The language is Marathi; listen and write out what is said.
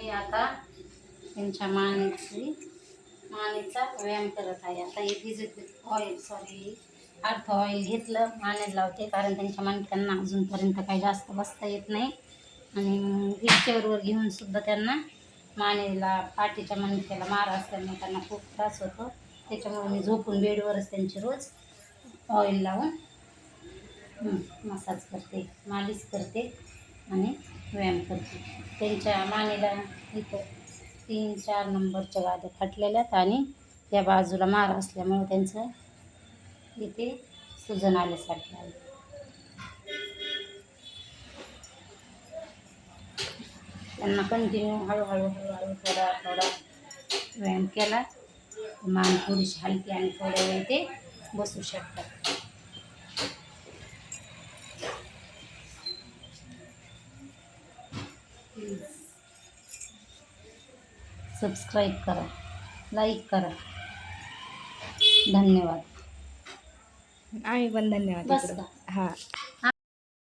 मी आता त्यांच्या मानेची मानेचा व्यायाम करत आहे. आता हे भिजत ऑइल सॉरी अर्थ ऑइल घेतलं मानेला लावते कारण त्यांच्या मानक्यांना अजूनपर्यंत काही जास्त बसता येत नाही. आणि व्हीलचेअरवर घेऊन सुद्धा त्यांना मानेला पाठीच्या मानक्याला मार असल्यामुळे त्यांना खूप त्रास होतो. त्याच्यामुळे मी झोपून बेडवरच त्यांची रोज ऑइल लावून मसाज करते मालिश करते. आणि व्यायाम करते. त्यांच्या मानेला इथं तीन चार नंबरच्या गाद्या फाटलेल्या आहेत आणि त्या बाजूला मार असल्यामुळे त्यांचं इथे सुजन आल्यासारखे आहे. त्यांना कंटिन्यू हळूहळू हळूहळू थोडा थोडा व्यायाम केला. मान थोडीशी हलकी आणि थोड्या वेळ ते बसू शकतात. प्लीज. सबस्क्राईब करा. लाईक करा. धन्यवाद. आम्ही पण धन्यवाद? हा.